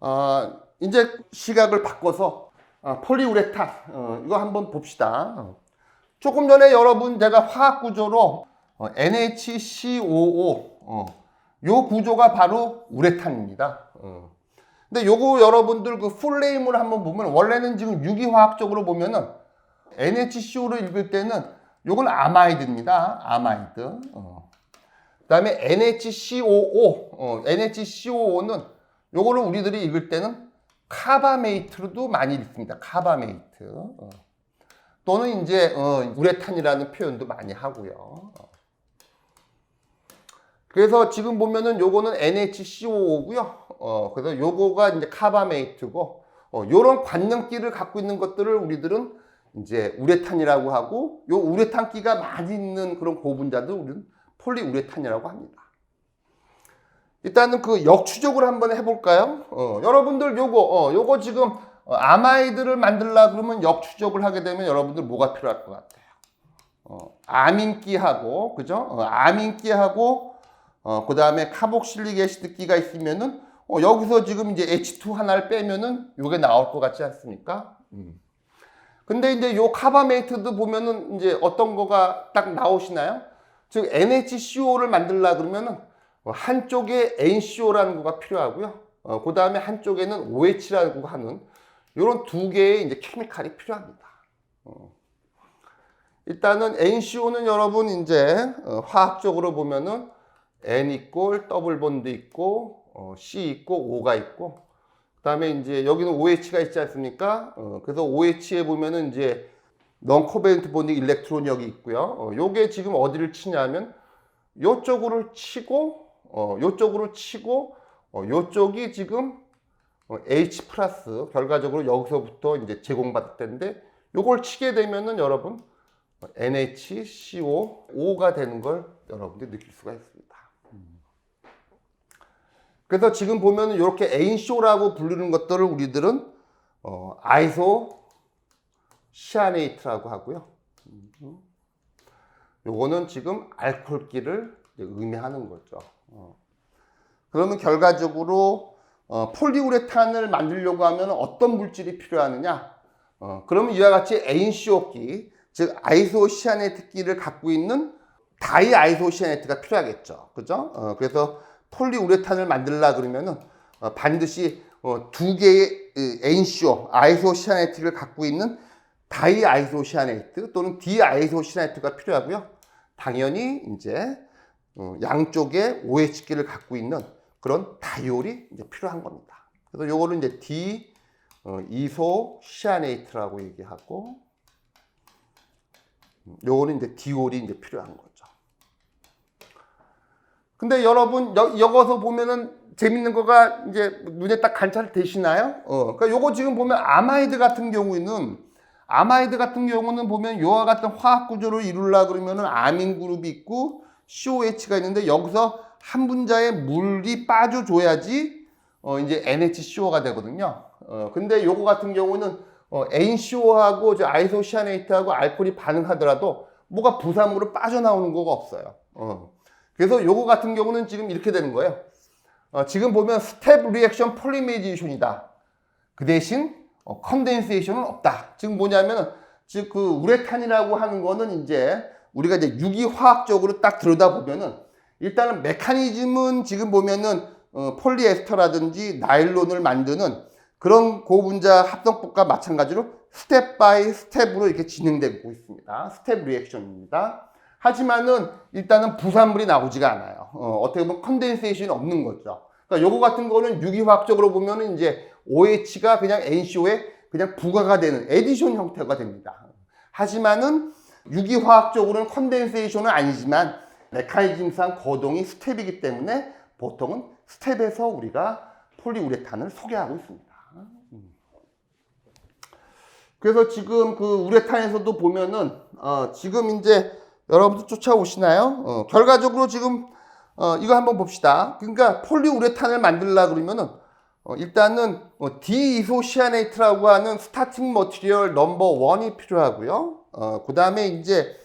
어, 이제 시각을 바꿔서 어, 폴리우레탄 어, 이거 한번 봅시다. 어. 조금 전에 여러분 제가 화학 구조로 어, NHCOO 어, 요 구조가 바로 우레탄입니다. 어. 근데 요거 여러분들 그 풀네임을 한번 보면 원래는 지금 유기화학적으로 보면은 NHCO를 읽을 때는 요건 아마이드입니다. 아마이드. 어. 그다음에 NHCOO, 어, NHCOO는 요거를 우리들이 읽을 때는 카바메이트로도 많이 읽습니다. 카바메이트. 어. 또는 이제 어, 우레탄이라는 표현도 많이 하고요. 어. 그래서 지금 보면은 요거는 NHCOO고요. 어, 그래서 요거가 이제 카바메이트고 어, 요런 관능기를 갖고 있는 것들을 우리들은 이제 우레탄이라고 하고 요 우레탄기가 많이 있는 그런 고분자들 우리는 폴리우레탄이라고 합니다. 일단은 그 역추적을 한번 해볼까요? 어, 여러분들 요거 어, 요거 지금 어, 아마이드를 만들라 그러면 역추적을 하게 되면 여러분들 뭐가 필요할 것 같아요? 어, 아민기하고 그죠? 어, 아민기하고 어, 그 다음에 카복실릭 애시드기가 있으면은 어, 여기서 지금 이제 H2 하나를 빼면은 요게 나올 것 같지 않습니까? 음. 근데 이제 요 카바메이트도 보면은 이제 어떤 거가 딱 나오시나요? 즉 NHCO를 만들라 그러면은 어, 한쪽에 NCO라는 거가 필요하고요. 어, 그 다음에 한쪽에는 OH라고 하는 이런 두 개의 이제 케미칼이 필요합니다. 어. 일단은 NCO는 여러분 이제 어, 화학적으로 보면은 N 있고 더블 본드 있고 어, C 있고 O가 있고 그 다음에 이제 여기는 OH가 있지 않습니까? 어, 그래서 OH에 보면은 이제 covalent bonding 일렉트론이 여기 있고요. 어, 요게 지금 어디를 치냐면 요쪽으로 치고 어, 요쪽으로 치고 어, 요쪽이 지금 어, H 플러스 결과적으로 여기서부터 이제 제공받을 텐데 요걸 치게 되면은 여러분 어, NHCO O가 되는 걸 여러분들이 느낄 수가 있습니다. 그래서 지금 보면은 이렇게 NCO라고 부르는 것들을 우리들은 어, 아이소 시아네이트라고 하고요. 요거는 지금 이제 의미하는 거죠. 어. 그러면 결과적으로 어, 폴리우레탄을 만들려고 하면 어떤 물질이 필요하느냐? 어, 그러면 이와 같이 NCO기, 즉 아이소시아네트기를 갖고 있는 다이아이소시아네트가 필요하겠죠. 그죠? 어, 그래서 폴리우레탄을 만들라 그러면은 어, 반드시 어, 두 개의 NCO, 아이소시아네트를 갖고 있는 다이아이소시아네트 또는 디아이소시아네트가 필요하고요. 당연히 이제 어, 양쪽에 OH기를 갖고 있는 그런 다이올이 이제 필요한 겁니다. 그래서 요거는 이제 디 어, 이소 시아네이트라고 얘기하고 음, 요거는 이제 디올이 이제 필요한 거죠. 근데 여러분 여, 여기서 보면은 재밌는 거가 이제 눈에 딱 관찰되시나요? 어, 그러니까 요거 지금 보면 아마이드 같은 경우에는 아마이드 같은 경우는 보면 요와 같은 화학 구조를 이루려 그러면은 아민 그룹이 있고 COH가 있는데 여기서 한 분자의 물이 빠져줘야지 어 이제 NHCO가 되거든요. 어 근데 요거 같은 경우는 어 NCO하고 저 아이소시아네이트하고 알코올이 반응하더라도 뭐가 부산물로 빠져나오는 거가 없어요. 어. 그래서 요거 같은 경우는 지금 이렇게 되는 거예요. 어, 지금 보면 스텝 리액션 폴리메이제이션이다. 그 대신 어, 컨덴세이션은 없다. 지금 뭐냐면은 즉그 우레탄이라고 하는 거는 이제 우리가 이제 유기화학적으로 딱 들여다보면은 일단은 메커니즘은 지금 보면은 어, 폴리에스터라든지 나일론을 만드는 그런 고분자 합성법과 마찬가지로 스텝 바이 스텝으로 이렇게 진행되고 있습니다. 스텝 리액션입니다. 하지만은 일단은 부산물이 나오지가 않아요. 어, 떻게 보면 컨덴세이션이 없는 거죠. 그러니까 요거 같은 거는 유기화학적으로 보면은 이제 OH가 그냥 NCO에 그냥 부가가 되는 에디션 형태가 됩니다. 하지만은 유기화학적으로는 컨덴세이션은 아니지만 메커니즘상 거동이 스텝이기 때문에 보통은 스텝에서 우리가 폴리우레탄을 소개하고 있습니다. 음. 그래서 지금 그 우레탄에서도 보면은 어 지금 이제 여러분들 쫓아오시나요? 어 결과적으로 지금 어 이거 한번 봅시다. 그러니까 폴리우레탄을 만들라 그러면은 어 일단은 어 디이소시아네이트라고 하는 스타팅 머티리얼 넘버 원이 필요하고요. 어, 그 다음에 이제,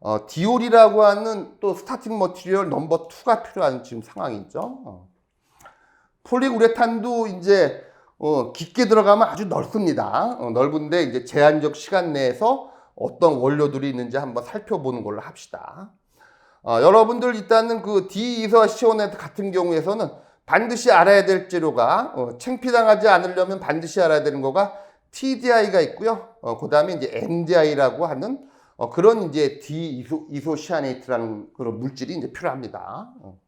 어, 디올이라고 하는 또 스타팅 머티리얼 넘버 2가 필요한 지금 상황이죠. 어. 폴리우레탄도 이제, 어, 깊게 들어가면 아주 넓습니다. 어, 넓은데 이제 제한적 시간 내에서 어떤 원료들이 있는지 한번 살펴보는 걸로 합시다. 어, 여러분들 일단은 그 디이소시오네트 같은 경우에서는 반드시 알아야 될 재료가 어, 창피당하지 않으려면 반드시 알아야 되는 거가 TDI가 있고요. 어, 그 다음에 이제 MDI라고 하는 어, 그런 이제 디이소시아네이트라는 그런 물질이 이제 필요합니다. 어.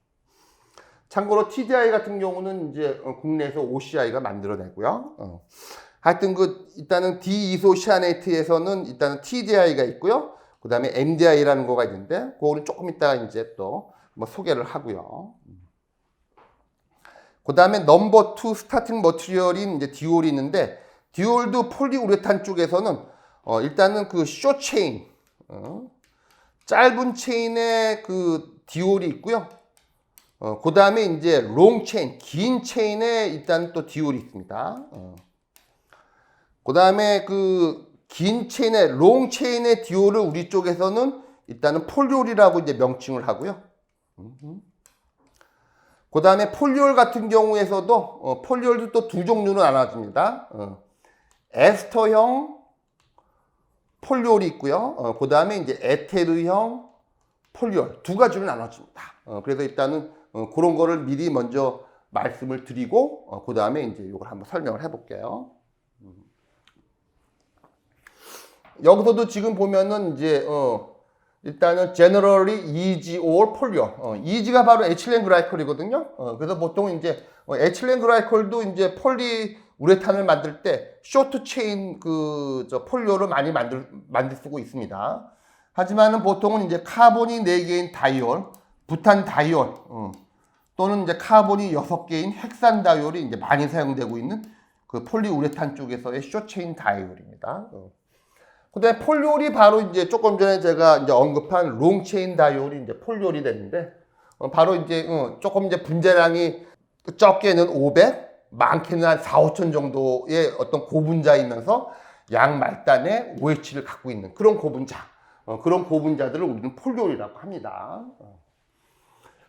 참고로 TDI 같은 경우는 이제 어, 국내에서 OCI가 만들어내고요. 어. 하여튼 그 일단은 디이소시아네이트에서는 일단은 TDI가 있고요. 그 다음에 MDI라는 거가 있는데 그거는 조금 이따가 이제 또 뭐 소개를 하고요. 그 다음에 넘버 투 스타팅 머티리얼인 이제 디올이 있는데 디올도 폴리우레탄 쪽에서는 어 일단은 그 쇼체인 어 짧은 체인에 그 디올이 있고요. 어, 그 다음에 이제 롱 체인, 긴 체인에 일단 또 디올이 있습니다. 어. 그 다음에 그 긴 체인에, 롱 체인의 디올을 우리 쪽에서는 일단은 폴리올이라고 이제 명칭을 하고요. 그 다음에 폴리올 같은 경우에서도, 어, 폴리올도 또 두 종류로 나눠집니다. 어, 에스터형 폴리올이 있고요. 어, 그 다음에 이제 에테르형 폴리올 두 가지로 나눠집니다. 어, 그래서 일단은 어, 그런 거를 미리 먼저 말씀을 드리고 어, 그 다음에 이제 이걸 한번 설명을 해볼게요. 음. 여기서도 지금 보면은 이제 어, 일단은 generally easy or polyol. 어, easy가 바로 에틸렌 그라이콜이거든요. 어, 그래서 보통 이제 어, 에틸렌 그라이콜도 이제 폴리 우레탄을 만들 때 쇼트 체인 그 저 폴리올을 많이 만들 만들 쓰고 있습니다. 하지만은 보통은 이제 카본이 4개인 다이올, 부탄 다이올, 어, 또는 이제 카본이 6개인 헥산 다이올이 이제 많이 사용되고 있는 그 폴리우레탄 쪽에서의 쇼체인 다이올입니다. 어. 그다음에 폴리올이 바로 이제 조금 전에 제가 이제 언급한 롱체인 다이올이 이제 폴리올이 됐는데 어, 바로 이제 어, 조금 이제 분자량이 적게는 500, 많게는 한 4, 5천 정도의 어떤 고분자이면서 양 말단의 OH를 갖고 있는 그런 고분자, 어, 그런 고분자들을 우리는 폴리올이라고 합니다. 어.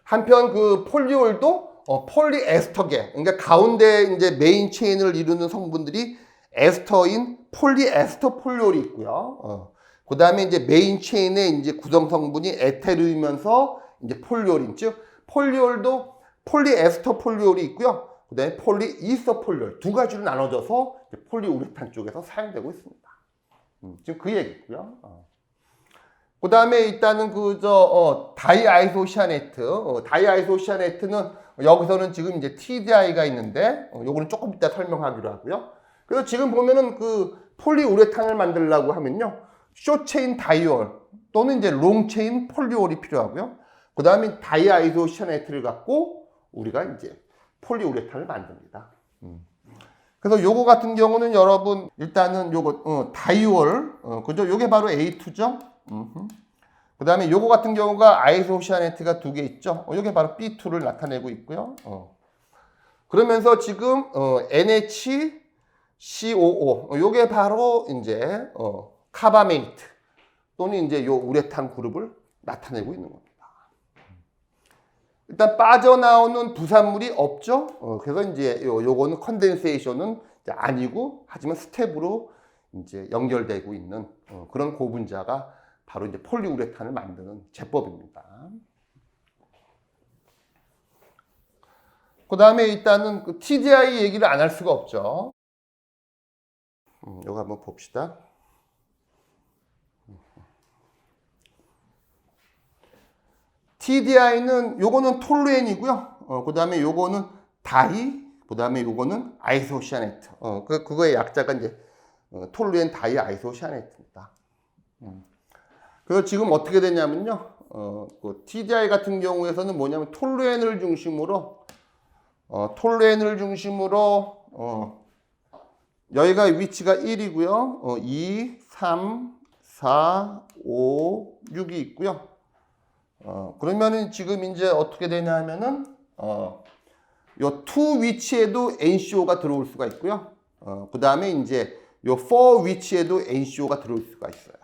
한편 그 폴리올도 어, 폴리에스터계, 그러니까 가운데 이제 메인 체인을 이루는 성분들이 에스터인 폴리에스터 폴리올이 있고요. 어. 그 다음에 이제 메인 체인의 이제 구성 성분이 에테르이면서 이제 폴리올인, 즉 폴리올도 폴리에스터 폴리올이 있고요. 그 다음에 폴리이스터 폴리올 두 가지로 나눠져서 폴리우레탄 쪽에서 사용되고 있습니다. 음, 지금 그 얘기고요. 어. 그 다음에 일단은 그저 어, 다이아이소시아네트, 어, 다이아이소시아네트는 여기서는 지금 이제 TDI가 있는데 어, 요거는 조금 이따 설명하기로 하고요. 그래서 지금 보면은 그 폴리우레탄을 만들려고 하면요, 쇼체인 다이올 또는 이제 롱체인 폴리올이 필요하고요. 그 다음에 다이아이소시아네트를 갖고 우리가 이제 폴리우레탄을 만듭니다. 음. 그래서 요거 같은 경우는 여러분 일단은 요거 어, 다이올 어, 그죠? 요게 바로 A2죠. 그 다음에 요거 같은 경우가 아이소시아네트가 두 개 있죠. 어, 요게 바로 B2를 나타내고 있고요. 어. 그러면서 지금 어, NHCOO 어, 요게 바로 이제 어, 카바메이트 또는 이제 요 우레탄 그룹을 나타내고 있는 겁니다. 일단 빠져나오는 부산물이 없죠. 어, 그래서 이제 요, 요거는 컨덴세이션은 아니고 하지만 스텝으로 이제 연결되고 있는 어, 그런 고분자가 바로 이제 폴리우레탄을 만드는 제법입니다. 그 다음에 일단은 그 TDI 얘기를 안 할 수가 없죠. 음, 이거 한번 봅시다. TDI는 요거는 톨루엔이고요. 어, 그 다음에 요거는 다이, 그 다음에 요거는 아이소시아네트. 어, 그, 그거의 약자가 이제 어, 톨루엔 다이 아이소시아네트입니다. 음. 그래서 지금 어떻게 되냐면요. 어, 그 TDI 같은 경우에서는 뭐냐면 톨루엔을 중심으로 어, 톨루엔을 중심으로 어, 여기가 위치가 1이고요. 어, 2, 3, 4, 5, 6이 있고요. 어, 그러면은 지금 이제 어떻게 되냐면은 어, 요2 위치에도 NCO가 들어올 수가 있고요. 어, 그 다음에 이제 요4 위치에도 NCO가 들어올 수가 있어요.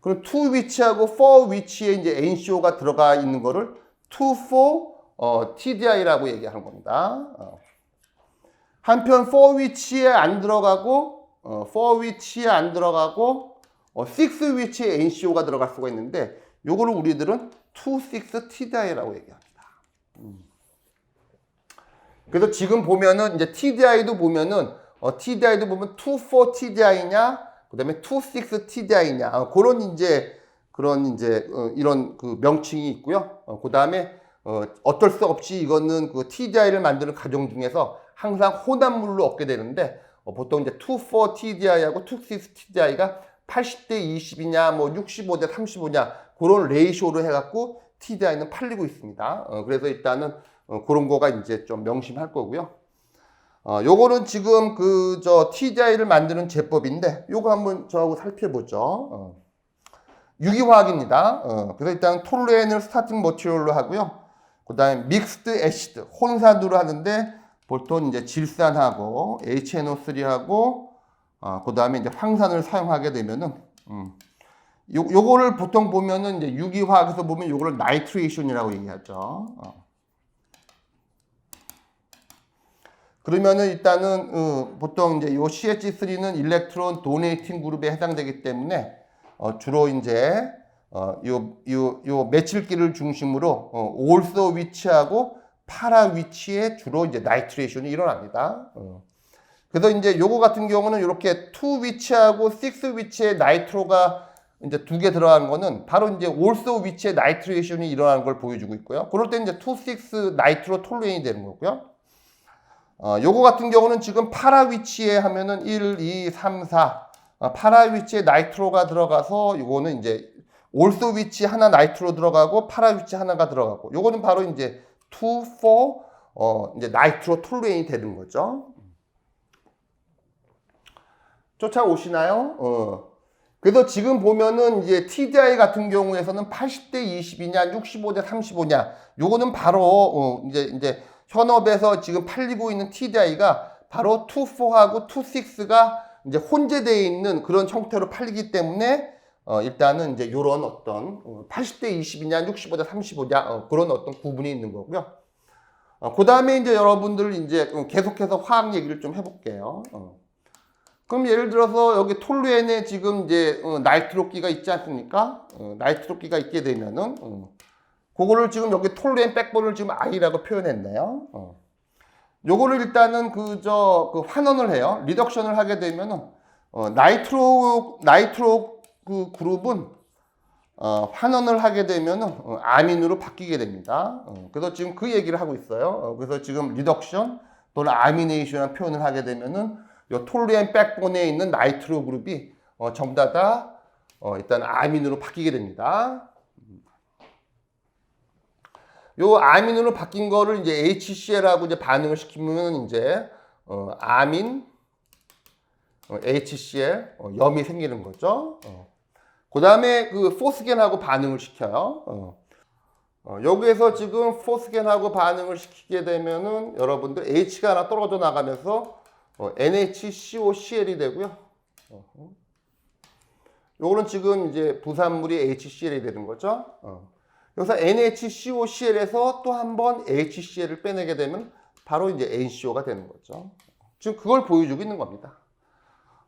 그럼 to 위치하고 for 위치에 이제 NCO가 들어가 있는 거를 to for 어, TDI라고 얘기하는 겁니다. 어. 한편 for which에 안 들어가고 어, for which에 안 들어가고 어, 6 which에 NCO가 들어갈 수가 있는데 요거를 우리들은 2, 6 TDI라고 얘기합니다. 음. 그래서 지금 보면은 이제 TDI도 보면은 어, TDI도 보면 2, 4 TDI냐 그다음에 2, 6 TDI냐 어, 그런 이제 그런 이제 어, 이런 그 명칭이 있고요. 어, 그다음에 어, 어쩔 수 없이 이거는 그 TDI를 만드는 과정 중에서 항상 혼합물로 얻게 되는데 어, 보통 이제 2, 4 TDI하고 2, 6 TDI가 80대 20이냐 뭐 65대 35냐 그런 레이쇼로 해갖고 TDI는 팔리고 있습니다. 어, 그래서 일단은 어, 그런 거가 이제 좀 명심할 거고요. 어, 요거는 지금 그 저 TDI를 만드는 제법인데 요거 한번 저하고 살펴보죠. 어. 유기화학입니다. 어, 그래서 일단 톨루엔을 스타팅 머티리얼로 하고요. 그 다음에 믹스드 애시드, 혼산으로 하는데 보통 이제 질산하고 HNO3하고 어, 그 다음에 이제 황산을 사용하게 되면은 음, 요, 요거를 보통 보면은 이제 유기화학에서 보면 요거를 나이트레이션이라고 얘기하죠. 어. 그러면은 일단은 어, 보통 이제 요 CH3는 일렉트론 도네이팅 그룹에 해당되기 때문에 어, 주로 이제 어, 요, 요, 요 메칠기를 중심으로 어, 올소 위치하고 파라 위치에 주로 이제 나이트레이션이 일어납니다. 어. 그래서 이제 요거 같은 경우는 이렇게 2 위치하고 6 위치에 나이트로가 이제 두 개 들어간 거는 바로 이제 올소 위치에 나이트레이션이 일어나는 걸 보여주고 있고요. 그럴 때 이제 2, 6 나이트로 톨루엔이 되는 거고요. 어, 요거 같은 경우는 지금 파라 위치에 하면은 1, 2, 3, 4. 어, 파라 위치에 나이트로가 들어가서 요거는 이제 올소 위치 하나 나이트로 들어가고 파라 위치 하나가 들어가고 요거는 바로 이제 2, 4, 어, 이제 나이트로 톨루엔이 되는 거죠. 쫓아오시나요? 어. 그래서 지금 보면은 이제 TDI 같은 경우에서는 80대 20이냐, 65대 35냐, 요거는 바로 어, 이제 이제 현업에서 지금 팔리고 있는 TDI가 바로 2,4하고 2,6가 이제 혼재되어 있는 그런 형태로 팔리기 때문에 어, 일단은 이제 요런 어떤 어, 80대 20이냐, 65대 35냐 어, 그런 어떤 구분이 있는 거고요. 어, 그 다음에 이제 여러분들 이제 계속해서 화학 얘기를 좀 해볼게요. 어. 그럼 예를 들어서 여기 톨루엔에 지금 이제 어, 나이트로끼가 있지 않습니까? 어, 나이트로끼가 있게 되면은 어, 그거를 지금 여기 톨루엔 백본을 지금 I라고 표현했네요. 어. 요거를 일단은 그저 그 환원을 해요. 리덕션을 하게 되면은 어, 나이트로 나이트로 그 그룹은 어, 환원을 하게 되면은 어, 아민으로 바뀌게 됩니다. 어, 그래서 지금 그 얘기를 하고 있어요. 어, 그래서 지금 리덕션 또는 아미네이션이라는 표현을 하게 되면은 요 톨루엔 백본에 있는 나이트로 그룹이 어, 전부 다, 다 어, 일단 아민으로 바뀌게 됩니다. 요 아민으로 바뀐 거를 이제 HCl하고 이제 반응을 시키면 이제 어, 아민 어, HCl 어, 염이 생기는 거죠. 어. 그 다음에 그 포스겐하고 반응을 시켜요. 어. 어, 여기에서 지금 포스겐하고 반응을 시키게 되면은 여러분들 H가 하나 떨어져 나가면서 어, NHCOCl이 되고요. 어. 요거는 지금 이제 부산물이 HCl이 되는 거죠. 어. 여기서 NHCOCl에서 또 한 번 HCl을 빼내게 되면 바로 이제 NCO가 되는 거죠. 지금 그걸 보여주고 있는 겁니다.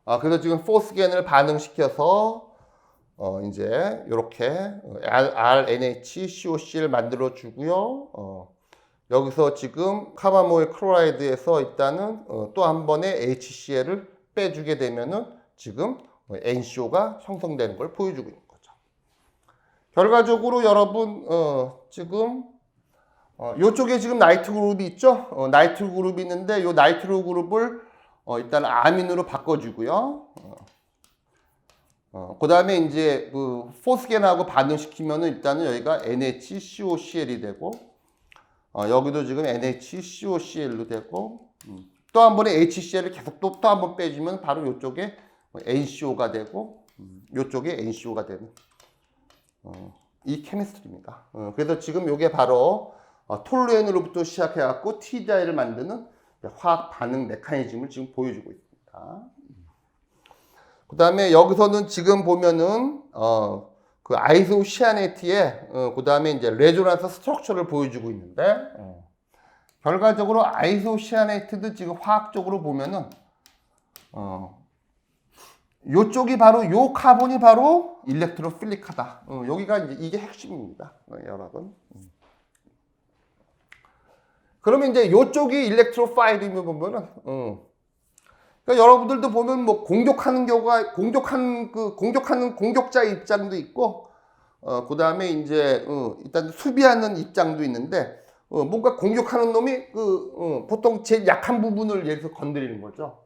아, 그래서 지금 포스겐을 반응시켜서 어, 이제 이렇게 RNHCOC를 만들어 주고요. 어, 여기서 지금 카바모일 클로라이드에서 일단은 어, 또한 번의 HCl을 빼주게 되면은 지금 NCO가 형성되는 걸 보여주고 있는 거죠. 결과적으로 여러분 어, 지금 어, 이쪽에 지금 나이트 그룹이 있죠. 어, 나이트 그룹이 있는데 이 나이트 그룹을 어, 일단 아민으로 바꿔주고요. 어, 어, 그 다음에 이제 그 포스겐하고 반응시키면은 일단은 여기가 NHCOCl이 되고 어, 여기도 지금 NHCOCl로 되고 음. 또한 번에 HCl을 계속 또또한번 빼주면 바로 이쪽에 NCO가 되고 음. 이쪽에 NCO가 되는 어, 이 케미스트리입니다. 어, 그래서 지금 이게 바로 어, 톨루엔으로부터 시작해갖고 TDI를 만드는 화학 반응 메커니즘을 지금 보여주고 있습니다. 그 다음에 여기서는 지금 보면은 어, 그 아이소시아네티에 어, 그 다음에 이제 레조넌스 스트럭처를 보여주고 있는데 어, 결과적으로 아이소시아네이트도 지금 화학적으로 보면은 어 요쪽이 바로 요 카본이 바로 일렉트로필릭하다. 어, 여기가 이제 이게 핵심입니다. 어, 여러분. 음. 그러면 이제 요쪽이 일렉트로파일이면 보면은 어. 그러니까 여러분들도 보면 뭐 공격하는 경우가 공격하는 그 공격하는 공격자의 입장도 있고 어 그 다음에 이제 어, 일단 수비하는 입장도 있는데 어, 뭔가 공격하는 놈이 그 어, 보통 제일 약한 부분을 예를 들어 건드리는 거죠.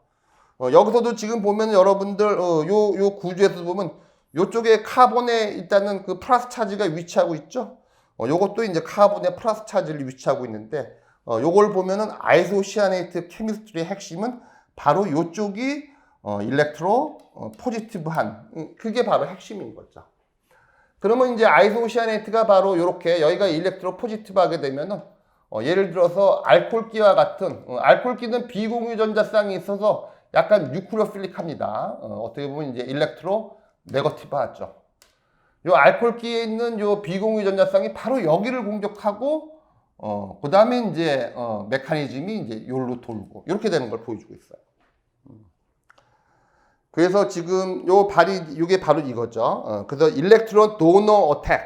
어, 여기서도 지금 보면 여러분들 어, 요, 요 구조에서 보면 요쪽에 카본에 일단은 그 플러스 차지가 위치하고 있죠. 어, 요것도 이제 카본에 플러스 차지를 위치하고 있는데 어, 요걸 보면은 아이소시아네이트 케미스트리의 핵심은 바로 요쪽이 어, 일렉트로 어, 포지티브한 음, 그게 바로 핵심인 거죠. 그러면 이제 아이소시아네이트가 바로 이렇게 여기가 일렉트로 포지티브하게 되면은 어, 예를 들어서 알콜기와 같은 어, 알콜기는 비공유 전자쌍이 있어서 약간 뉴클리오필릭합니다. 어, 떻게 보면 이제 일렉트로 네거티브하죠. 요 알콜기에 있는 요 비공유 전자쌍이 바로 여기를 공격하고 어, 그 다음에 이제 어, 메커니즘이 이제 요로 돌고 이렇게 되는 걸 보여주고 있어요. 음. 그래서 지금 요 발이 요게 바로 이거죠. 어, 그래서 일렉트론 도너 어택.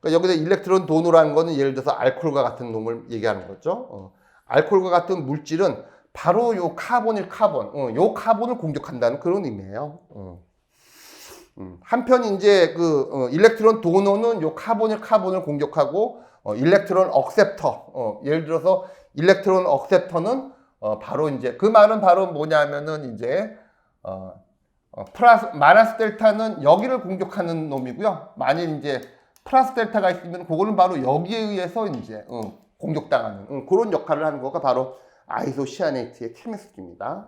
그러니까 여기서 일렉트론 도너라는 거는 예를 들어서 알코올과 같은 놈을 얘기하는 거죠. 어, 알코올과 같은 물질은 바로 요 카본일 카본, 어, 요 카본을 공격한다는 그런 의미예요. 어. 음, 한편 이제 그 어, 일렉트론 도너는 요 카본일 카본을 공격하고 어, 일렉트론 억셉터, 어, 예를 들어서 일렉트론 억셉터는 어, 바로 이제 그 말은 바로 뭐냐면은 이제 어, 어, 플러스 마이너스 델타는 여기를 공격하는 놈이고요. 만일 이제 플러스 델타가 있으면 그거는 바로 여기에 의해서 이제 어, 공격당하는 어, 그런 역할을 하는 거가 바로 아이소시아네이트의 케미스트리입니다.